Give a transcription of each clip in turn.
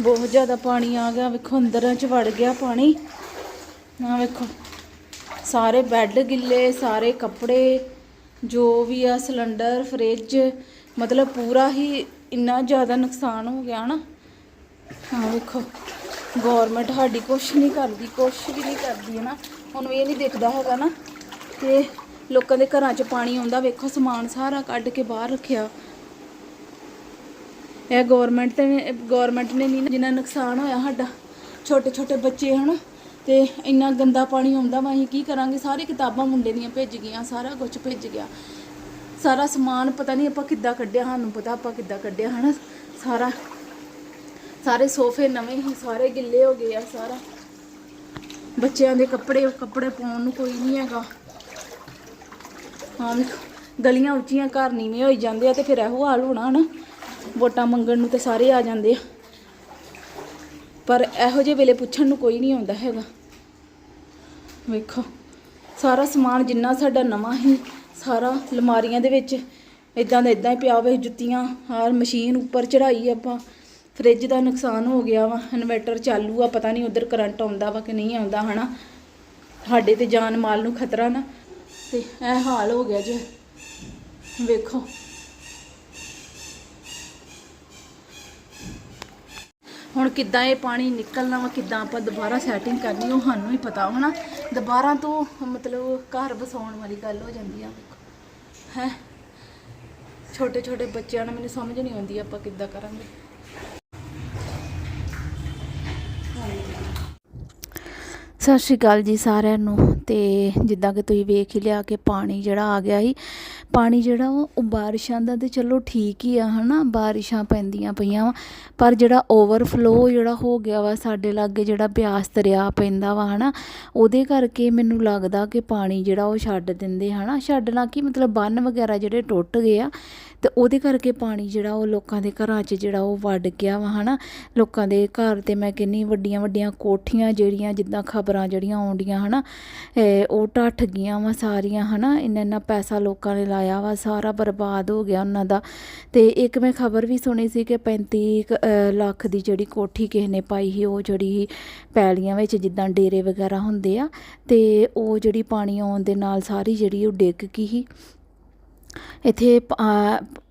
ਬਹੁਤ ਜ਼ਿਆਦਾ ਪਾਣੀ ਆ ਗਿਆ। ਵੇਖੋ, ਅੰਦਰਾਂ ਚ ਵੜ ਗਿਆ ਪਾਣੀ। ਆ ਵੇਖੋ, ਸਾਰੇ ਬੈੱਡ ਗਿੱਲੇ, ਸਾਰੇ ਕੱਪੜੇ, ਜੋ ਵੀ ਆ, ਸਿਲੰਡਰ ਫ੍ਰਿਜ ਮਤਲਬ ਪੂਰਾ ਹੀ ਇੰਨਾ ਜ਼ਿਆਦਾ ਨੁਕਸਾਨ ਹੋ ਗਿਆ ਨਾ। ਹਾਂ ਵੇਖੋ ਗਵਰਨਮੈਂਟ ਸਾਡੀ ਕੁਛ ਨਹੀਂ ਕਰਦੀ, ਕੁਛ ਵੀ ਨਹੀਂ ਕਰਦੀ ਹੈ ਨਾ। ਹੁਣ ਇਹ ਨਹੀਂ ਦਿਖਦਾ ਹੈਗਾ ਨਾ ਕਿ ਲੋਕਾਂ ਦੇ ਘਰਾਂ 'ਚ ਪਾਣੀ ਆਉਂਦਾ। ਵੇਖੋ, ਸਮਾਨ ਸਾਰਾ ਕੱਢ ਕੇ ਬਾਹਰ ਰੱਖਿਆ। ਇਹ ਗਵਰਨਮੈਂਟ ਤੇ ਗਵਰਨਮੈਂਟ ਨੇ ਨਹੀਂ ਜਿੰਨਾ ਨੁਕਸਾਨ ਹੋਇਆ ਸਾਡਾ, ਛੋਟੇ ਛੋਟੇ ਬੱਚੇ ਹਨ, ਤੇ ਇੰਨਾ ਗੰਦਾ ਪਾਣੀ ਆਉਂਦਾ ਵਾ, ਅਸੀਂ ਕੀ ਕਰਾਂਗੇ? ਸਾਰੀ ਕਿਤਾਬਾਂ ਮੁੰਡੇ ਦੀਆਂ ਭੇਜ ਗਈਆਂ, ਸਾਰਾ ਕੁਝ ਭੇਜ ਗਿਆ। ਸਾਰਾ ਸਮਾਨ ਪਤਾ ਨਹੀਂ ਆਪਾਂ ਕਿੱਦਾਂ ਕੱਢਿਆ, ਸਾਨੂੰ ਪਤਾ ਆਪਾਂ ਕਿੱਦਾਂ ਕੱਢਿਆ ਹਨਾ। ਸਾਰਾ ਸਾਰੇ ਸੋਫੇ ਨਵੇਂ ਹੀ ਸਾਰੇ ਗਿੱਲੇ ਹੋ ਗਏ ਆ, ਸਾਰਾ। ਬੱਚਿਆਂ ਦੇ ਕੱਪੜੇ ਕੱਪੜੇ ਪਾਉਣ ਨੂੰ ਕੋਈ ਨਹੀਂ ਹੈਗਾ। ਹਾਂ, ਗਲੀਆਂ ਉੱਚੀਆਂ ਘਰ ਨੀਵੇਂ ਹੋਈ ਜਾਂਦੇ ਆ ਤੇ ਫਿਰ ਇਹੋ ਹਾਲ ਹੋਣਾ ਹਨਾ। ਵੋਟਾਂ ਮੰਗਣ ਨੂੰ ਤੇ ਸਾਰੇ ਆ ਜਾਂਦੇ ਆ। ਪਰ ਇਹੋ ਜਿਹੇ ਵੇਲੇ ਪੁੱਛਣ ਨੂੰ ਕੋਈ ਨਹੀਂ ਆਉਂਦਾ ਹੈਗਾ। ਵੇਖੋ, ਸਾਰਾ ਸਮਾਨ ਜਿੰਨਾ ਸਾਡਾ ਨਵਾਂ ਹੀ, ਸਾਰਾ ਲਮਾਰੀਆਂ ਦੇ ਵਿੱਚ ਇਦਾਂ ਦਾ ਇਦਾਂ ਹੀ ਪਿਆ ਹੋਵੇ ਜੁੱਤੀਆਂ, ਹਾਰ, ਮਸ਼ੀਨ ਉੱਪਰ ਚੜਾਈ ਆਪਾਂ, ਫ੍ਰਿਜ ਦਾ ਨੁਕਸਾਨ ਹੋ ਗਿਆ ਵਾ, ਇਨਵਰਟਰ ਚਾਲੂ ਆ, ਪਤਾ ਨਹੀਂ ਉਧਰ ਕਰੰਟ ਆਉਂਦਾ ਵਾ ਕਿ ਨਹੀਂ ਆਉਂਦਾ, ਹਨਾ? ਸਾਡੇ ਤੇ ਜਾਨ ਮਾਲ ਨੂੰ ਖਤਰਾ ਨਾ, ਤੇ ਇਹ ਹਾਲ ਹੋ ਗਿਆ ਜੇ। ਵੇਖੋ ਹੁਣ ਕਿੱਦਾਂ ਇਹ ਪਾਣੀ ਨਿਕਲਣਾ ਵਾ, ਕਿੱਦਾਂ ਆਪਾਂ ਦੁਬਾਰਾ ਸੈਟਿੰਗ ਕਰਨੀ, ਉਹ ਸਾਨੂੰ ਹੀ ਪਤਾ ਹੋਣਾ। ਦੁਬਾਰਾ ਤੋਂ ਮਤਲਬ ਘਰ ਵਸਾਉਣ ਵਾਲੀ ਗੱਲ ਹੋ ਜਾਂਦੀ ਆ। ਵੇਖੋ ਹੈ? ਛੋਟੇ ਛੋਟੇ ਬੱਚਿਆਂ ਨੂੰ ਮੈਨੂੰ ਸਮਝ ਨਹੀਂ ਆਉਂਦੀ ਆਪਾਂ ਕਿੱਦਾਂ ਕਰਾਂਗੇ। ਸਤਿ ਸ਼੍ਰੀ ਅਕਾਲ ਜੀ ਸਾਰਿਆਂ ਨੂੰ। ਤੇ ਜਿੱਦਾਂ ਕਿ ਤੁਸੀਂ ਵੇਖ ਹੀ ਲਿਆ ਕਿ ਪਾਣੀ ਜਿਹੜਾ ਆ ਗਿਆ ਸੀ, ਪਾਣੀ ਜਿਹੜਾ ਵਾ ਉਹ ਬਾਰਿਸ਼ਾਂ ਦਾ ਤੇ ਚਲੋ ਠੀਕ ਹੀ ਆ, ਹਨਾ? ਬਾਰਿਸ਼ਾਂ ਪੈਂਦੀਆਂ ਪਈਆਂ ਵਾ, ਪਰ ਜਿਹੜਾ ਓਵਰਫਲੋ ਜਿਹੜਾ ਹੋ ਗਿਆ ਵਾ, ਸਾਡੇ ਲਾਗੇ ਜਿਹੜਾ ਬਿਆਸ ਦਰਿਆ ਪੈਂਦਾ ਵਾ, ਹਨਾ? ਉਹਦੇ ਕਰਕੇ ਮੈਨੂੰ ਲੱਗਦਾ ਕਿ ਪਾਣੀ ਜਿਹੜਾ ਉਹ ਛੱਡ ਦਿੰਦੇ, ਹਨਾ? ਛੱਡਣਾ ਕੀ ਮਤਲਬ? ਬੰਨ ਵਗੈਰਾ ਜਿਹੜੇ ਟੁੱਟ ਗਏ ਆ ਤੇ ਉਹਦੇ ਕਰਕੇ ਪਾਣੀ ਜਿਹੜਾ ਉਹ ਲੋਕਾਂ ਦੇ ਘਰਾਂ 'ਚ ਜਿਹੜਾ ਉਹ ਵੱਡ ਗਿਆ ਵਾ ਹਨਾ? ਲੋਕਾਂ ਦੇ ਘਰ ਤੇ ਮੈਂ ਕਿੰਨੀ ਵੱਡੀਆਂ ਵੱਡੀਆਂ ਕੋਠੀਆਂ ਜਿਹੜੀਆਂ ਜਿੱਦਾਂ ਖਬਰਾਂ ਜਿਹੜੀਆਂ ਆਉਂਦੀਆਂ ਹਨਾ? ਇਹ ਉਹ ਢੱਠ ਗਈਆਂ ਵਾ ਸਾਰੀਆਂ ਹਨਾ? ਇੰਨਾ ਇੰਨਾ ਪੈਸਾ ਲੋਕਾਂ ਨੇ ਲਾਇਆ ਵਾ ਸਾਰਾ ਬਰਬਾਦ ਹੋ ਗਿਆ ਉਹਨਾਂ ਦਾ। ਤੇ ਇੱਕ ਮੈਂ ਖਬਰ ਵੀ ਸੁਣੀ ਸੀ ਕਿ 35 ਕੁ, ਲੱਖ ਦੀ ਜਿਹੜੀ ਕੋਠੀ ਕਿਸੇ ਨੇ ਪਾਈ ਸੀ ਉਹ ਜਿਹੜੀ ਪੈਲੀਆਂ ਵਿੱਚ ਜਿੱਦਾਂ ਡੇਰੇ ਵਗੈਰਾ ਹੁੰਦੇ ਆ ਤੇ ਉਹ ਜਿਹੜੀ ਪਾਣੀ ਆਉਣ ਦੇ ਨਾਲ ਸਾਰੀ ਜਿਹੜੀ ਉਹ ਡਿੱਗ ਗਈ ਸੀ। ਇੱਥੇ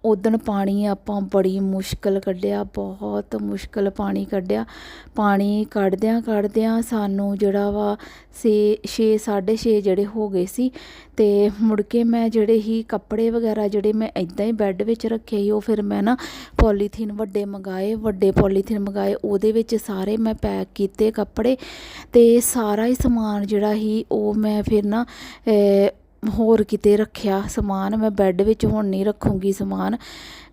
ਉੱਦਣ ਪਾਣੀ ਆਪਾਂ ਬੜੀ ਮੁਸ਼ਕਲ ਕੱਢਿਆ, ਬਹੁਤ ਮੁਸ਼ਕਲ ਪਾਣੀ ਕੱਢਿਆ। ਪਾਣੀ ਕੱਢਦਿਆਂ ਕੱਢਦਿਆਂ ਸਾਨੂੰ ਜਿਹੜਾ ਵਾ ਛੇ ਛੇ, ਸਾਢੇ ਛੇ ਜਿਹੜੇ ਹੋ ਗਏ ਸੀ ਤੇ ਮੁੜ ਕੇ ਮੈਂ ਜਿਹੜੇ ਹੀ ਕੱਪੜੇ ਵਗੈਰਾ ਜਿਹੜੇ ਮੈਂ ਇਦਾਂ ਹੀ ਬੈੱਡ ਵਿੱਚ ਰੱਖੇ ਸੀ, ਉਹ ਫਿਰ ਮੈਂ ਨਾ ਪੋਲੀਥੀਨ ਵੱਡੇ ਮੰਗਾਏ, ਵੱਡੇ ਪੋਲੀਥੀਨ ਮੰਗਾਏ, ਉਹਦੇ ਵਿੱਚ ਸਾਰੇ ਮੈਂ ਪੈਕ ਕੀਤੇ ਕੱਪੜੇ ਤੇ ਸਾਰਾ ਹੀ ਸਮਾਨ ਜਿਹੜਾ ਹੀ ਉਹ ਮੈਂ ਫਿਰ ਨਾ ਹੋਰ ਕਿਤੇ ਰੱਖਿਆ ਸਮਾਨ, ਮੈਂ ਬੈੱਡ ਵਿੱਚ ਹੁਣ ਨਹੀਂ ਰੱਖੂੰਗੀ ਸਮਾਨ,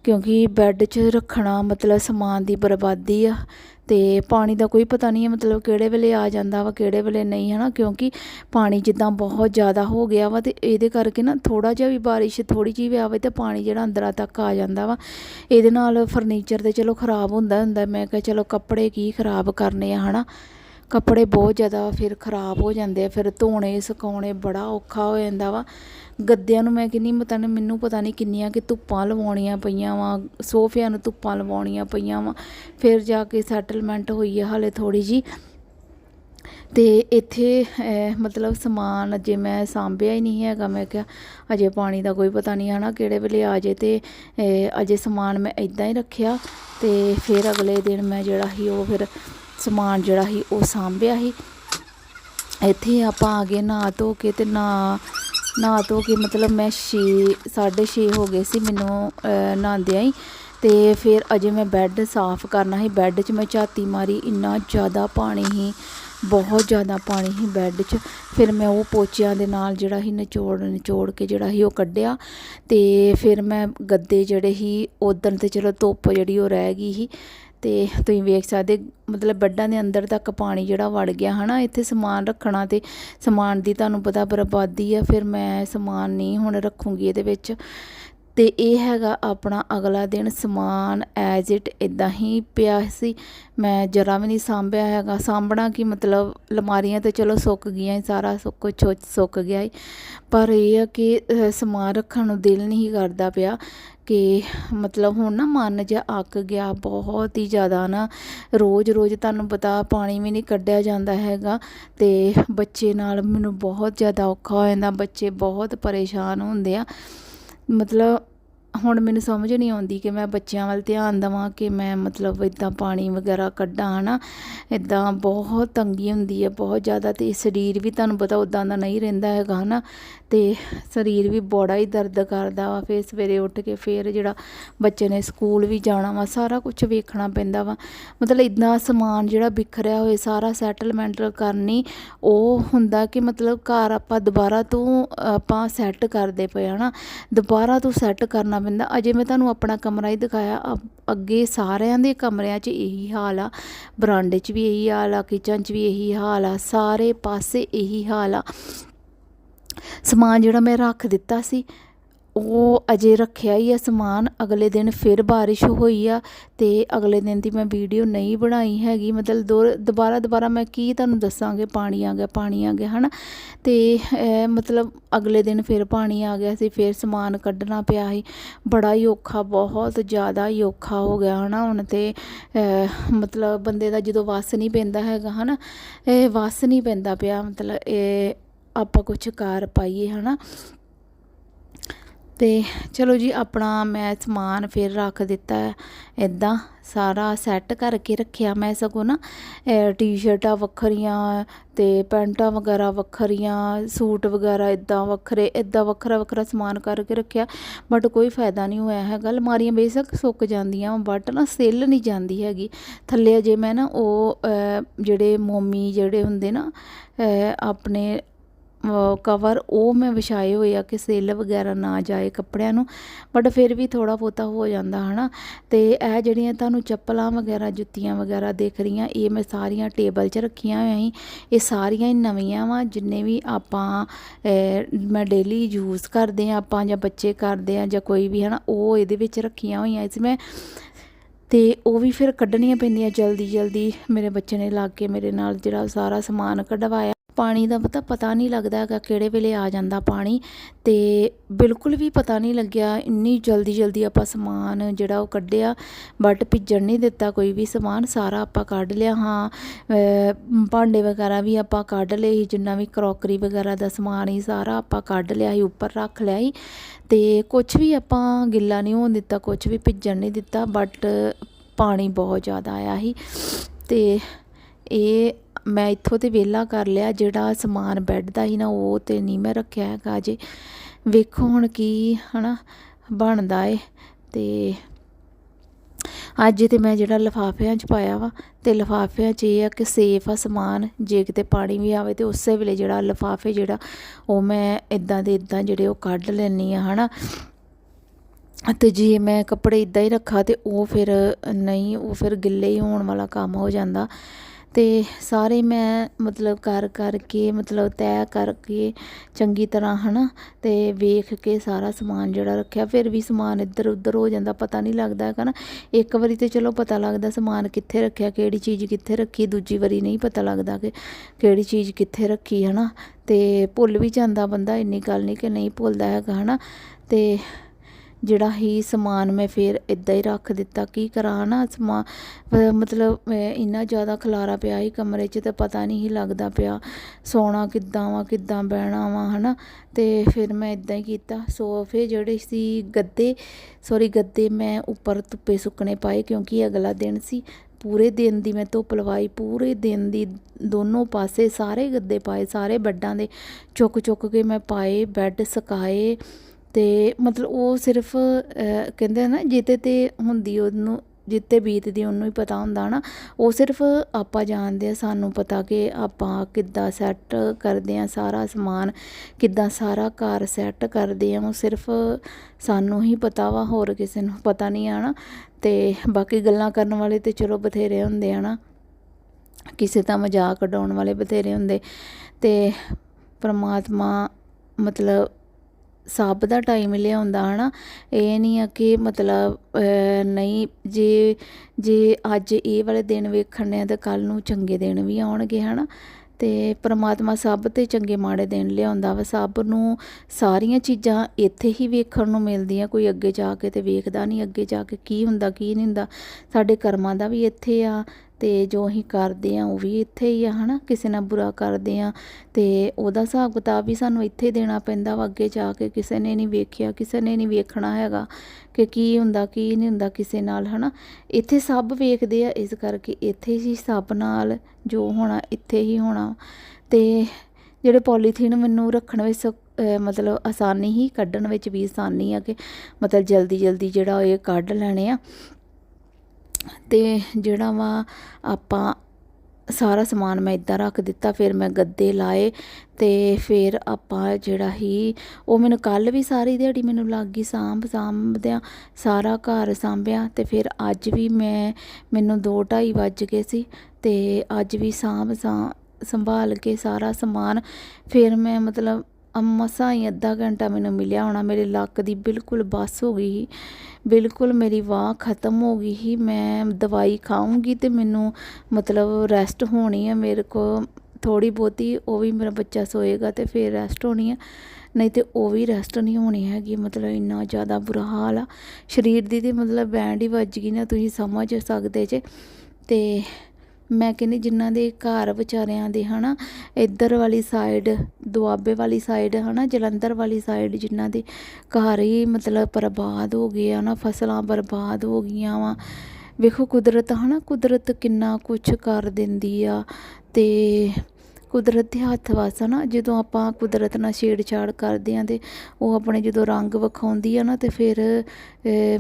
ਕਿਉਂਕਿ ਬੈੱਡ 'ਚ ਰੱਖਣਾ ਮਤਲਬ ਸਮਾਨ ਦੀ ਬਰਬਾਦੀ ਆ ਤੇ ਪਾਣੀ ਦਾ ਕੋਈ ਪਤਾ ਨਹੀਂ ਹੈ ਮਤਲਬ ਕਿਹੜੇ ਵੇਲੇ ਆ ਜਾਂਦਾ ਵਾ, ਕਿਹੜੇ ਵੇਲੇ ਨਹੀਂ ਹੈ ਨਾ ਕਿਉਂਕਿ ਪਾਣੀ ਜਿੱਦਾਂ ਬਹੁਤ ਜ਼ਿਆਦਾ ਹੋ ਗਿਆ ਵਾ ਤੇ ਇਹਦੇ ਕਰਕੇ ਨਾ ਥੋੜਾ ਜਿਹਾ ਵੀ ਬਾਰਿਸ਼ ਥੋੜੀ ਜਿਹੀ ਵੀ ਆਵੇ ਤੇ ਪਾਣੀ ਜਿਹੜਾ ਅੰਦਰਾਂ ਤੱਕ ਆ ਜਾਂਦਾ ਵਾ। ਇਹਦੇ ਨਾਲ ਫਰਨੀਚਰ ਤੇ ਚਲੋ ਖਰਾਬ ਹੁੰਦਾ ਹੁੰਦਾ, ਮੈਂ ਕਿਹਾ ਚਲੋ ਕੱਪੜੇ ਕੀ ਖਰਾਬ ਕਰਨੇ ਆ, ਹਨਾ? ਕੱਪੜੇ ਬਹੁਤ ਜ਼ਿਆਦਾ ਫਿਰ ਖਰਾਬ ਹੋ ਜਾਂਦੇ ਆ, ਫਿਰ ਧੋਣੇ, ਸੁਕਾਉਣੇ ਬੜਾ ਔਖਾ ਹੋ ਜਾਂਦਾ ਵਾ। ਗੱਦਿਆਂ ਨੂੰ ਮੈਂ ਕਿੰਨੀ ਪਤਾ ਨਹੀਂ ਮੈਨੂੰ ਪਤਾ ਨਹੀਂ ਕਿੰਨੀਆਂ ਕਿ ਧੁੱਪਾਂ ਲਵਾਉਣੀਆਂ ਪਈਆਂ ਵਾ, ਸੋਫਿਆਂ ਨੂੰ ਧੁੱਪਾਂ ਲਵਾਉਣੀਆਂ ਪਈਆਂ ਵਾ। ਫਿਰ ਜਾ ਕੇ ਸੈਟਲਮੈਂਟ ਹੋਈ ਹੈ ਹਾਲੇ ਥੋੜੀ ਜੀ ਤੇ ਇੱਥੇ ਮਤਲਬ ਸਮਾਨ ਅਜੇ ਮੈਂ ਸਾਂਭਿਆ ਹੀ ਨਹੀਂ ਹੈਗਾ। ਮੈਂ ਕਿਹਾ, ਅਜੇ ਪਾਣੀ ਦਾ ਕੋਈ ਪਤਾ ਨਹੀਂ ਹਨਾ ਕਿਹੜੇ ਵੇਲੇ ਆ ਜੇ ਤੇ ਅਜੇ ਸਮਾਨ ਮੈਂ ਇਦਾਂ ਹੀ ਰੱਖਿਆ। ਤੇ ਫਿਰ ਅਗਲੇ ਦਿਨ ਮੈਂ ਜਿਹੜਾ ਸੀ ਉਹ ਫਿਰ ਸਮਾਨ ਜਿਹੜਾ ਸੀ, ਉਹ ਸਾਂਭਿਆ ਸੀ। ਇੱਥੇ ਆਪਾਂ ਆ ਗਏ, ਨਹਾ ਧੋ ਕੇ ਤੇ ਨਾ ਨਹਾ ਧੋ ਕੇ ਮਤਲਬ ਮੈਂ 6 6:30 ਹੋ ਗਏ ਸੀ ਮੈਨੂੰ ਨਹਾਉਂਦਿਆਂ ਹੀ। ਤੇ ਫਿਰ ਅਜੇ ਮੈਂ ਬੈੱਡ ਸਾਫ਼ ਕਰਨਾ ਸੀ। ਬੈੱਡ 'ਚ ਮੈਂ ਝਾਤੀ ਮਾਰੀ, ਇੰਨਾ ਜ਼ਿਆਦਾ ਪਾਣੀ ਸੀ, ਬਹੁਤ ਜ਼ਿਆਦਾ ਪਾਣੀ ਸੀ ਬੈੱਡ 'ਚ। ਫਿਰ ਮੈਂ ਉਹ ਪੋਚਿਆਂ ਦੇ ਨਾਲ ਜਿਹੜਾ ਸੀ, ਨਿਚੋੜ ਨਿਚੋੜ ਕੇ ਜਿਹੜਾ ਸੀ, ਉਹ ਕੱਢਿਆ। ਤੇ ਫਿਰ ਮੈਂ ਗੱਦੇ ਜਿਹੜੇ ਸੀ ਉਦਣ ਤੇ ਚਲੋ ਧੁੱਪ ਜਿਹੜੀ ਉਹ ਰਹਿ ਗਈ ਸੀ। ਤੇ ਤੁਸੀਂ ਵੇਖ ਸਕਦੇ ਮਤਲਬ ਬੈੱਡਾਂ ਦੇ ਅੰਦਰ ਤੱਕ ਪਾਣੀ ਜਿਹੜਾ ਵੜ ਗਿਆ ਹਨਾ? ਇੱਥੇ ਸਮਾਨ ਰੱਖਣਾ ਤੇ ਸਮਾਨ ਦੀ ਤੁਹਾਨੂੰ ਪਤਾ ਬਰਬਾਦੀ ਆ ਫਿਰ ਮੈਂ ਸਮਾਨ ਨਹੀਂ ਹੁਣ ਰੱਖੂੰਗੀ ਇਹਦੇ ਵਿੱਚ। ਤੇ ਇਹ ਹੈਗਾ ਆਪਣਾ ਅਗਲਾ ਦਿਨ ਸਮਾਨ ਐਜ਼ ਇਟ ਇਦਾਂ ਹੀ ਪਿਆ ਸੀ। ਮੈਂ ਜਰਾ ਵੀ ਨਹੀਂ ਸਾਂਭਿਆ ਹੈਗਾ। ਸਾਂਭਣਾ ਕੀ ਮਤਲਬ? ਲਮਾਰੀਆਂ ਤੇ ਚਲੋ ਸੁੱਕ ਗਈਆਂ ਸੀ, ਸਾਰਾ ਸੁੱਕ ਕੁਛ ਸੁੱਕ ਗਿਆ ਸੀ। ਪਰ ਇਹ ਆ ਕਿ ਸਮਾਨ ਰੱਖਣ ਨੂੰ ਦਿਲ ਨਹੀਂ ਕਰਦਾ ਪਿਆ। ਕਿ ਮਤਲਬ ਹੁਣ ਨਾ ਮਨ ਜਿਹਾ ਅੱਕ ਗਿਆ, ਬਹੁਤ ਹੀ ਜ਼ਿਆਦਾ ਨਾ। ਰੋਜ਼ ਰੋਜ਼ ਤੁਹਾਨੂੰ ਪਤਾ ਪਾਣੀ ਵੀ ਨਹੀਂ ਕੱਢਿਆ ਜਾਂਦਾ ਹੈਗਾ ਤੇ ਬੱਚੇ ਨਾਲ ਮੈਨੂੰ ਬਹੁਤ ਜ਼ਿਆਦਾ ਔਖਾ ਹੋ ਜਾਂਦਾ, ਬੱਚੇ ਬਹੁਤ ਪਰੇਸ਼ਾਨ ਹੁੰਦੇ ਆ। ਮਤਲਬ ਹੁਣ ਮੈਨੂੰ ਸਮਝ ਨਹੀਂ ਆਉਂਦੀ ਕਿ ਮੈਂ ਬੱਚਿਆਂ ਵੱਲ ਧਿਆਨ ਦੇਵਾਂ ਕਿ ਮੈਂ ਮਤਲਬ ਇਦਾਂ ਪਾਣੀ ਵਗੈਰਾ ਕੱਢਾਂ, ਹਨਾ? ਇਦਾਂ ਬਹੁਤ ਤੰਗੀ ਹੁੰਦੀ ਹੈ ਬਹੁਤ ਜ਼ਿਆਦਾ ਤੇ ਸਰੀਰ ਵੀ ਤੁਹਾਨੂੰ ਪਤਾ ਉਦਾਂ ਦਾ ਨਹੀਂ ਰਹਿੰਦਾ ਹੈਗਾ, ਹਨਾ? ਤੇ ਸਰੀਰ ਵੀ ਬੜਾ ਹੀ ਦਰਦ ਕਰਦਾ ਵਾ, ਫਿਰ ਸਵੇਰੇ ਉੱਠ ਕੇ ਫਿਰ ਜਿਹੜਾ ਬੱਚੇ ਨੇ ਸਕੂਲ ਵੀ ਜਾਣਾ ਵਾ, ਸਾਰਾ ਕੁਝ ਵੇਖਣਾ ਪੈਂਦਾ ਵਾ। ਮਤਲਬ ਇਦਾਂ ਸਮਾਨ ਜਿਹੜਾ ਬਿਖਰਿਆ ਹੋਏ, ਸਾਰਾ ਸੈਟਲਮੈਂਟ ਕਰਨੀ, ਉਹ ਹੁੰਦਾ ਕਿ ਮਤਲਬ ਘਰ ਆਪਾਂ ਦੁਬਾਰਾ ਤੋਂ ਆਪਾਂ ਸੈੱਟ ਕਰਦੇ ਪਏ ਹਨਾ? ਦੁਬਾਰਾ ਤੋਂ ਸੈੱਟ ਕਰਨਾ ਪੈਂਦਾ। ਅਜੇ ਮੈਂ ਤੁਹਾਨੂੰ ਆਪਣਾ ਕਮਰਾ ਹੀ ਦਿਖਾਇਆ। ਅੱਗੇ ਸਾਰਿਆਂ ਦੇ ਕਮਰਿਆਂ 'ਚ ਇਹੀ ਹਾਲ ਆ। ਬਰਾਂਡੇ 'ਚ ਵੀ ਇਹੀ ਹਾਲ ਆ, ਕਿਚਨ 'ਚ ਵੀ ਇਹੀ ਹਾਲ ਆ। ਸਾਰੇ ਪਾਸੇ ਇਹੀ ਹਾਲ ਆ। ਸਮਾਨ ਜਿਹੜਾ ਮੈਂ ਰੱਖ ਦਿੱਤਾ ਸੀ ਉਹ ਅਜੇ ਰੱਖਿਆ ਹੀ ਆ ਸਮਾਨ ਅਗਲੇ ਦਿਨ ਫਿਰ ਬਾਰਿਸ਼ ਹੋਈ ਆ ਤੇ ਅਗਲੇ ਦਿਨ ਦੀ ਮੈਂ ਵੀਡੀਓ ਨਹੀਂ ਬਣਾਈ ਹੈਗੀ। ਮਤਲਬ ਦੋ ਦੁਬਾਰਾ ਦੁਬਾਰਾ ਮੈਂ ਕੀ ਤੁਹਾਨੂੰ ਦੱਸਾਂਗੇ? ਪਾਣੀ ਆ ਗਿਆ ਪਾਣੀ ਆ ਗਿਆ ਹਨਾ? ਤੇ ਅਹ, ਮਤਲਬ ਅਗਲੇ ਦਿਨ ਫਿਰ ਪਾਣੀ ਆ ਗਿਆ ਸੀ ਫਿਰ ਸਮਾਨ ਕੱਢਣਾ ਪਿਆ ਸੀ। ਬੜਾ ਹੀ ਔਖਾ ਬਹੁਤ ਜ਼ਿਆਦਾ ਹੀ ਔਖਾ ਹੋ ਗਿਆ ਹਨਾ? ਹੁਣ ਤੇ ਮਤਲਬ ਬੰਦੇ ਦਾ ਜਦੋਂ ਵਸ ਨਹੀਂ ਪੈਂਦਾ ਹੈਗਾ ਹਨਾ? ਇਹ ਵਸ ਨਹੀਂ ਪੈਂਦਾ ਪਿਆ ਮਤਲਬ ਇਹ ਆਪਾਂ ਕੁਝ ਕਰ ਪਾਈਏ ਹਨਾ? ਤੇ ਚਲੋ ਜੀ, ਆਪਣਾ ਮੈਂ ਸਮਾਨ ਫਿਰ ਰੱਖ ਦਿੱਤਾ ਇੱਦਾਂ ਸਾਰਾ ਸੈੱਟ ਕਰਕੇ ਰੱਖਿਆ ਮੈਂ ਸਗੋਂ ਨਾ। ਟੀ-ਸ਼ਰਟਾਂ ਵੱਖਰੀਆਂ ਤੇ ਪੈਂਟਾਂ ਵਗੈਰਾ ਵੱਖਰੀਆਂ, ਸੂਟ ਵਗੈਰਾ ਇਦਾਂ ਵੱਖਰੇ ਇਦਾਂ ਵੱਖਰਾ ਵੱਖਰਾ ਸਮਾਨ ਕਰਕੇ ਰੱਖਿਆ। ਬਟ ਕੋਈ ਫਾਇਦਾ ਨਹੀਂ ਹੋਇਆ ਹੈਗਾ। ਅਲਮਾਰੀਆਂ ਬੇਸ਼ੱਕ ਸੁੱਕ ਜਾਂਦੀਆਂ ਬਟ ਨਾ ਸੇਲ ਨਹੀਂ ਜਾਂਦੀ ਹੈਗੀ। ਥੱਲੇ ਅਜੇ ਮੈਂ ਨਾ ਉਹ ਜਿਹੜੇ ਮੋਮੀ ਜਿਹੜੇ ਹੁੰਦੇ ਨਾ ਆਪਣੇ ਕਵਰ ਉਹ ਮੈਂ ਵਿਛਾਏ ਹੋਏ ਆ ਕਿ ਸੇਲ ਵਗੈਰਾ ਨਾ ਜਾਏ ਕੱਪੜਿਆਂ ਨੂੰ ਬਟ ਫਿਰ ਵੀ ਥੋੜਾ ਬਹੁਤਾ ਹੋ ਜਾਂਦਾ, ਹਨਾ? ਤੇ ਇਹ ਜਿਹੜੀਆਂ ਤੁਹਾਨੂੰ ਚੱਪਲਾਂ ਵਗੈਰਾ, ਜੁੱਤੀਆਂ ਵਗੈਰਾ ਦੇਖ ਰਹੀਆਂ, ਇਹ ਮੈਂ ਸਾਰੀਆਂ ਟੇਬਲ 'ਚ ਰੱਖੀਆਂ ਹੋਈਆਂ ਸੀ। ਇਹ ਸਾਰੀਆਂ ਹੀ ਨਵੀਆਂ ਵਾ, ਜਿੰਨੇ ਵੀ ਆਪਾਂ ਮੈਂ ਡੇਲੀ ਯੂਜ਼ ਕਰਦੇ ਆ, ਆਪਾਂ ਜਾਂ ਬੱਚੇ ਕਰਦੇ ਆ ਜਾਂ ਕੋਈ ਵੀ, ਹਨਾ? ਉਹ ਇਹਦੇ ਵਿੱਚ ਰੱਖੀਆਂ ਹੋਈਆਂ ਸੀ ਮੈਂ। ਤੇ ਉਹ ਵੀ ਫਿਰ ਕੱਢਣੀਆਂ ਪੈਂਦੀਆਂ ਜਲਦੀ ਜਲਦੀ ਮੇਰੇ ਬੱਚੇ ਨੇ ਲੱਗ ਕੇ ਮੇਰੇ ਨਾਲ ਜਿਹੜਾ ਸਾਰਾ ਸਮਾਨ ਕਢਵਾਇਆ। ਪਾਣੀ ਦਾ ਪਤਾ ਪਤਾ ਨਹੀਂ ਲੱਗਦਾ ਹੈਗਾ ਕਿਹੜੇ ਵੇਲੇ ਆ ਜਾਂਦਾ ਪਾਣੀ ਅਤੇ ਬਿਲਕੁਲ ਵੀ ਪਤਾ ਨਹੀਂ ਲੱਗਿਆ, ਇੰਨੀ ਜਲਦੀ ਜਲਦੀ ਆਪਾਂ ਸਮਾਨ ਜਿਹੜਾ ਉਹ ਕੱਢਿਆ ਬਟ ਭਿੱਜਣ ਨਹੀਂ ਦਿੱਤਾ ਕੋਈ ਵੀ ਸਮਾਨ, ਸਾਰਾ ਆਪਾਂ ਕੱਢ ਲਿਆ, ਹਾਂ ਭਾਂਡੇ ਵਗੈਰਾ ਵੀ ਆਪਾਂ ਕੱਢ ਲਏ ਸੀ, ਜਿੰਨਾ ਵੀ ਕਰੋਕਰੀ ਵਗੈਰਾ ਦਾ ਸਮਾਨ ਹੀ ਸਾਰਾ ਆਪਾਂ ਕੱਢ ਲਿਆ ਸੀ, ਉੱਪਰ ਰੱਖ ਲਿਆ ਸੀ ਅਤੇ ਕੁਝ ਵੀ ਆਪਾਂ ਗਿੱਲਾ ਨਹੀਂ ਹੋਣ ਦਿੱਤਾ ਕੁਝ ਵੀ ਭਿੱਜਣ ਨਹੀਂ ਦਿੱਤਾ ਬਟ ਪਾਣੀ ਬਹੁਤ ਜ਼ਿਆਦਾ ਆਇਆ ਸੀ ਅਤੇ ਇਹ ਮੈਂ ਇੱਥੋਂ ਤੇ ਵਿਹਲਾ ਕਰ ਲਿਆ, ਜਿਹੜਾ ਸਮਾਨ ਬੈੱਡ ਦਾ ਸੀ ਨਾ, ਉਹ ਤੇ ਨਹੀਂ ਮੈਂ ਰੱਖਿਆ ਹੈਗਾ ਅਜੇ। ਵੇਖੋ ਹੁਣ ਕੀ, ਹਨਾ, ਬਣਦਾ ਏ। ਤੇ ਅੱਜ ਤੇ ਮੈਂ ਜਿਹੜਾ ਲਿਫਾਫਿਆਂ 'ਚ ਪਾਇਆ ਵਾ, ਤੇ ਲਿਫਾਫਿਆਂ 'ਚ ਇਹ ਆ ਕਿ ਸੇਫ ਆ ਸਮਾਨ, ਜੇ ਕਿਤੇ ਪਾਣੀ ਵੀ ਆਵੇ ਤੇ ਉਸੇ ਵੇਲੇ ਜਿਹੜਾ ਲਿਫਾਫੇ ਜਿਹੜਾ, ਉਹ ਮੈਂ ਇਦਾਂ ਦੇ ਇਦਾਂ ਜਿਹੜੇ ਉਹ ਕੱਢ ਲੈਣੀ ਆ, ਹਨਾ। ਤੇ ਜੇ ਮੈਂ ਕੱਪੜੇ ਇਦਾਂ ਹੀ ਰੱਖਾ ਤੇ ਉਹ ਫਿਰ ਨਹੀਂ, ਉਹ ਫਿਰ ਗਿੱਲੇ ਹੀ ਹੋਣ ਵਾਲਾ ਕੰਮ ਹੋ ਜਾਂਦਾ। ਤੇ ਸਾਰੇ ਮੈਂ ਮਤਲਬ ਕਰ ਕਰਕੇ, ਮਤਲਬ ਤੈਅ ਕਰਕੇ ਚੰਗੀ ਤਰ੍ਹਾਂ ਹੈ ਨਾ ਅਤੇ ਵੇਖ ਕੇ ਸਾਰਾ ਸਮਾਨ ਜਿਹੜਾ ਰੱਖਿਆ। ਫਿਰ ਵੀ ਸਮਾਨ ਇੱਧਰ ਉੱਧਰ ਹੋ ਜਾਂਦਾ, ਪਤਾ ਨਹੀਂ ਲੱਗਦਾ ਹੈਗਾ ਨਾ। ਇੱਕ ਵਾਰੀ ਤਾਂ ਚਲੋ ਪਤਾ ਲੱਗਦਾ ਸਮਾਨ ਕਿੱਥੇ ਰੱਖਿਆ, ਕਿਹੜੀ ਚੀਜ਼ ਕਿੱਥੇ ਰੱਖੀ। ਦੂਜੀ ਵਾਰੀ ਨਹੀਂ ਪਤਾ ਲੱਗਦਾ ਕਿ ਕਿਹੜੀ ਚੀਜ਼ ਕਿੱਥੇ ਰੱਖੀ ਹੈ ਨਾ ਅਤੇ ਭੁੱਲ ਵੀ ਜਾਂਦਾ ਬੰਦਾ, ਇੰਨੀ ਗੱਲ ਨਹੀਂ ਕਿ ਨਹੀਂ ਭੁੱਲਦਾ ਹੈਗਾ ਹੈ ਨਾ ਅਤੇ ਜਿਹੜਾ ਹੀ ਸਮਾਨ ਮੈਂ ਫਿਰ ਇਦਾਂ ਹੀ ਰੱਖ ਦਿੱਤਾ। ਕੀ ਕਰਾਂ ਨਾ ਸਮਾ? ਮਤਲਬ ਇੰਨਾ ਜ਼ਿਆਦਾ ਖਲਾਰਾ ਪਿਆ ਸੀ ਕਮਰੇ 'ਚ ਤੇ ਪਤਾ ਨਹੀਂ ਸੀ ਲੱਗਦਾ ਪਿਆ ਸੌਣਾ ਕਿੱਦਾਂ ਵਾ, ਕਿੱਦਾਂ ਬਹਿਣਾ ਵਾ, ਹਨਾ? ਤੇ ਫਿਰ ਮੈਂ ਇਦਾਂ ਹੀ ਕੀਤਾ। ਸੋਫੇ ਜਿਹੜੇ ਸੀ ਗੱਦੇ ਸੌਰੀ ਗੱਦੇ ਮੈਂ ਉੱਪਰ ਧੁੱਪੇ ਸੁੱਕਣੇ ਪਾਏ ਕਿਉਂਕਿ ਅਗਲਾ ਦਿਨ ਸੀ। ਪੂਰੇ ਦਿਨ ਦੀ ਮੈਂ ਧੁੱਪ ਲਵਾਈ। ਪੂਰੇ ਦਿਨ ਦੀ ਦੋਨੋਂ ਪਾਸੇ ਸਾਰੇ ਗੱਦੇ ਪਾਏ, ਸਾਰੇ ਬੈੱਡਾਂ ਦੇ ਚੁੱਕ ਚੁੱਕ ਕੇ ਮੈਂ ਪਾਏ, ਬੈੱਡ ਸੁਕਾਏ ਤੇ ਮਤਲਬ ਉਹ ਸਿਰਫ ਕਹਿੰਦੇ ਆ ਨਾ ਜਿਹਦੇ ਤੇ ਹੁੰਦੀ ਉਹਨੂੰ, ਜਿੱਤੇ ਬੀਤਦੀ ਉਹਨੂੰ ਹੀ ਪਤਾ ਹੁੰਦਾ ਨਾ ਉਹ ਸਿਰਫ ਆਪਾਂ ਜਾਣਦੇ ਹਾਂ ਸਾਨੂੰ ਪਤਾ ਕਿ ਆਪਾਂ ਕਿੱਦਾਂ ਸੈੱਟ ਕਰਦੇ ਹਾਂ ਸਾਰਾ ਸਮਾਨ, ਕਿੱਦਾਂ ਸਾਰਾ ਘਰ ਸੈੱਟ ਕਰਦੇ ਹਾਂ ਉਹ ਸਿਰਫ ਸਾਨੂੰ ਹੀ ਪਤਾ ਵਾ, ਹੋਰ ਕਿਸੇ ਨੂੰ ਪਤਾ ਨਹੀਂ ਹੈ ਨਾ ਅਤੇ ਬਾਕੀ ਗੱਲਾਂ ਕਰਨ ਵਾਲੇ ਤਾਂ ਚਲੋ ਬਥੇਰੇ ਹੁੰਦੇ ਆ ਨਾ ਕਿਸੇ ਦਾ ਮਜ਼ਾਕ ਉਡਾਉਣ ਵਾਲੇ ਬਥੇਰੇ ਹੁੰਦੇ। ਅਤੇ ਪਰਮਾਤਮਾ ਮਤਲਬ ਸਭ ਦਾ ਟਾਈਮ ਲਿਆਉਂਦਾ, ਹਨਾ? ਇਹ ਨਹੀਂ ਆ ਕਿ ਮਤਲਬ ਨਹੀਂ, ਜੇ ਜੇ ਅੱਜ ਇਹ ਵਾਲੇ ਦਿਨ ਵੇਖਣ ਨੇ ਤਾਂ ਕੱਲ ਨੂੰ ਚੰਗੇ ਦਿਨ ਵੀ ਆਉਣਗੇ, ਹਨਾ? ਤੇ ਪ੍ਰਮਾਤਮਾ ਸਭ ਤੇ ਚੰਗੇ ਮਾੜੇ ਦਿਨ ਲਿਆਉਂਦਾ ਵਾ। ਸਭ ਨੂੰ ਸਾਰੀਆਂ ਚੀਜ਼ਾਂ ਇੱਥੇ ਹੀ ਵੇਖਣ ਨੂੰ ਮਿਲਦੀਆਂ। ਕੋਈ ਅੱਗੇ ਜਾ ਕੇ ਤੇ ਵੇਖਦਾ ਨਹੀਂ, ਅੱਗੇ ਜਾ ਕੇ ਕੀ ਹੁੰਦਾ, ਕੀ ਨਹੀਂ ਹੁੰਦਾ। ਸਾਡੇ ਕਰਮਾਂ ਦਾ ਵੀ ਇੱਥੇ ਆ। ਤੇ ਜੋ ਅਸੀਂ ਕਰਦੇ ਆ, ਉਹ ਵੀ ਇੱਥੇ ਹੀ ਆ, ਹਨਾ? ਕਿਸੇ ਨਾਲ ਬੁਰਾ ਕਰਦੇ ਆ, ਤੇ ਉਹਦਾ ਹਿਸਾਬ ਕਿਤਾਬ ਵੀ ਸਾਨੂੰ ਇੱਥੇ ਦੇਣਾ ਪੈਂਦਾ ਵਾ, ਅੱਗੇ ਜਾ ਕੇ ਕਿਸੇ ਨੇ ਨਹੀਂ ਵੇਖਿਆ, ਕਿਸੇ ਨੇ ਨਹੀਂ ਵੇਖਣਾ ਹੈਗਾ, ਕਿ ਕੀ ਹੁੰਦਾ, ਕੀ ਨਹੀਂ ਹੁੰਦਾ ਕਿਸੇ ਨਾਲ, ਹਨਾ? ਇੱਥੇ ਸਭ ਵੇਖਦੇ ਆ, ਇਸ ਕਰਕੇ ਇੱਥੇ ਹੀ ਸਭ ਨਾਲ ਜੋ ਹੋਣਾ, ਇੱਥੇ ਹੀ ਹੋਣਾ। ਤੇ ਜਿਹੜੇ ਪੋਲੀਥੀਨ ਮੈਨੂੰ ਰੱਖਣ ਵਿੱਚ ਸੌ- ਮਤਲਬ ਆਸਾਨੀ ਹੀ ਕੱਢਣ ਵਿੱਚ ਵੀ ਆਸਾਨੀ ਆ ਕਿ ਮਤਲਬ ਜਲਦੀ ਜਲਦੀ ਜਿਹੜਾ ਇਹ ਕੱਢ ਲੈਣੇ ਆ। ਅਤੇ ਜਿਹੜਾ ਵਾ ਆਪਾਂ ਸਾਰਾ ਸਮਾਨ ਮੈਂ ਇੱਦਾਂ ਰੱਖ ਦਿੱਤਾ, ਫਿਰ ਮੈਂ ਗੱਦੇ ਲਾਏ ਅਤੇ ਫਿਰ ਆਪਾਂ ਜਿਹੜਾ ਹੀ ਉਹ ਮੈਨੂੰ ਕੱਲ ਵੀ ਸਾਰੀ ਦਿਹਾੜੀ ਮੈਨੂੰ ਲੱਗ ਗਈ ਸਾਂਭ ਸਾਂਭਦਿਆਂ, ਸਾਰਾ ਘਰ ਸਾਂਭਿਆ ਅਤੇ ਫਿਰ ਅੱਜ ਵੀ ਮੈਂ ਮੈਨੂੰ 2:30 ਵੱਜ ਗਏ ਸੀ ਅਤੇ ਅੱਜ ਵੀ ਸਾਂਭ ਸਾਂ, ਸੰਭਾਲ ਕੇ ਸਾਰਾ ਸਮਾਨ ਫਿਰ ਮੈਂ ਮਤਲਬ ਅੰਮਾ ਮਸਾਂ ਹੀ ਅੱਧਾ ਘੰਟਾ ਮੈਨੂੰ ਮਿਲਿਆ ਹੋਣਾ, ਮੇਰੇ ਲੱਕ ਦੀ ਬਿਲਕੁਲ ਬੱਸ ਹੋ ਗਈ ਸੀ। ਬਿਲਕੁਲ ਮੇਰੀ ਵਾਹ ਖਤਮ ਹੋ ਗਈ ਸੀ। ਮੈਂ ਦਵਾਈ ਖਾਊਂਗੀ ਤੇ ਮੈਨੂੰ ਮਤਲਬ ਰੈਸਟ ਹੋਣੀ ਹੈ ਮੇਰੇ ਕੋ ਥੋੜੀ ਬਹੁਤੀ, ਉਹ ਵੀ ਮੇਰਾ ਬੱਚਾ ਸੋਏਗਾ ਤੇ ਫਿਰ ਰੈਸਟ ਹੋਣੀ ਹੈ ਨਹੀਂ ਤੇ ਉਹ ਵੀ ਰੈਸਟ ਨਹੀਂ ਹੋਣੀ ਹੈਗੀ, ਮਤਲਬ ਇੰਨਾ ਜ਼ਿਆਦਾ ਬੁਰਾ ਹਾਲ ਆ। ਸਰੀਰ ਦੀ ਤੇ ਮਤਲਬ ਬੈਂਡ ਹੀ ਵੱਜ ਗਈ ਨਾ, ਤੁਸੀਂ ਸਮਝ ਸਕਦੇ ਜੇ। ਤੇ ਮੈਂ ਕਹਿੰਦੀ ਜਿਨ੍ਹਾਂ ਦੇ ਘਰ ਵਿਚਾਰਿਆਂ ਦੇ, ਹਨਾ, ਇੱਧਰ ਵਾਲੀ ਸਾਈਡ ਦੁਆਬੇ ਵਾਲੀ ਸਾਈਡ ਹਨਾ, ਜਲੰਧਰ ਵਾਲੀ ਸਾਈਡ ਜਿਨ੍ਹਾਂ ਦੇ ਘਰ ਹੀ ਮਤਲਬ ਬਰਬਾਦ ਹੋ ਗਏ ਆ ਨਾ ਫਸਲਾਂ ਬਰਬਾਦ ਹੋ ਗਈਆਂ ਵਾ। ਵੇਖੋ ਕੁਦਰਤ, ਹਨਾ, ਕੁਦਰਤ ਕਿੰਨਾ ਕੁਝ ਕਰ ਦਿੰਦੀ ਆ ਤੇ ਕੁਦਰਤ ਦੇ ਹੱਥ ਵਸ ਨਾ ਜਦੋਂ ਆਪਾਂ ਕੁਦਰਤ ਨਾਲ ਛੇੜਛਾੜ ਕਰਦੇ ਆ ਤੇ ਉਹ ਆਪਣੇ ਜਦੋਂ ਰੰਗ ਵਿਖਾਉਂਦੀ ਆ ਨਾ ਤੇ ਫਿਰ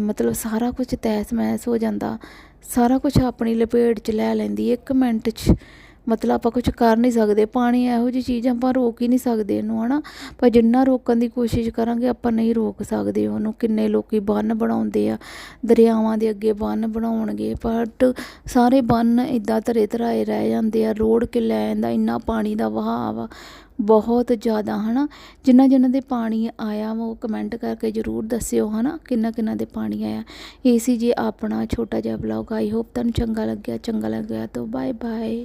ਮਤਲਬ ਸਾਰਾ ਕੁਝ ਤੈਸ ਮਹਿਸ ਹੋ ਜਾਂਦਾ। ਸਾਰਾ ਕੁਝ ਆਪਣੀ ਲਪੇਟ 'ਚ ਲੈ ਲੈਂਦੀ ਹੈ, ਇੱਕ ਮਿੰਟ 'ਚ। ਮਤਲਬ ਆਪਾਂ ਕੁਝ ਕਰ ਨਹੀਂ ਸਕਦੇ, ਪਾਣੀ ਇਹੋ ਜਿਹੀ ਚੀਜ਼ ਆਪਾਂ ਰੋਕ ਹੀ ਨਹੀਂ ਸਕਦੇ ਇਹਨੂੰ, ਹਨਾ? ਪਰ ਜਿੰਨਾ ਰੋਕਣ ਦੀ ਕੋਸ਼ਿਸ਼ ਕਰਾਂਗੇ, ਆਪਾਂ ਨਹੀਂ ਰੋਕ ਸਕਦੇ ਉਹਨੂੰ। ਕਿੰਨੇ ਲੋਕੀ ਬੰਨ ਬਣਾਉਂਦੇ ਆ, ਦਰਿਆਵਾਂ ਦੇ ਅੱਗੇ ਬੰਨ ਬਣਾਉਣਗੇ ਬਟ ਸਾਰੇ ਬੰਨ ਇਦਾਂ ਧਰੇ ਧਰਾਏ ਰਹਿ ਜਾਂਦੇ ਆ, ਰੋੜ ਕੇ ਲੈ ਜਾਂਦਾ ਇੰਨਾ ਪਾਣੀ ਦਾ ਵਹਾਅ ਆ ਬਹੁਤ ਜ਼ਿਆਦਾ, ਹਨਾ? ਜਿਨ੍ਹਾਂ ਜਿਨ੍ਹਾਂ ਦੇ ਪਾਣੀ ਆਇਆ ਵਾ, ਉਹ ਕਮੈਂਟ ਕਰਕੇ ਜਰੂਰ ਦੱਸਿਓ, ਹਨਾ? ਕਿੰਨਾ ਕਿੰਨਾ ਦੇ ਪਾਣੀ ਆਇਆ। ਇਹ ਸੀ ਜੀ ਆਪਣਾ ਛੋਟਾ ਜਿਹਾ ਬਲੌਗ ਆਈ ਹੋਪ ਤੁਹਾਨੂੰ ਚੰਗਾ ਲੱਗਿਆ ਚੰਗਾ ਲੱਗਿਆ ਤਾਂ ਬਾਏ ਬਾਏ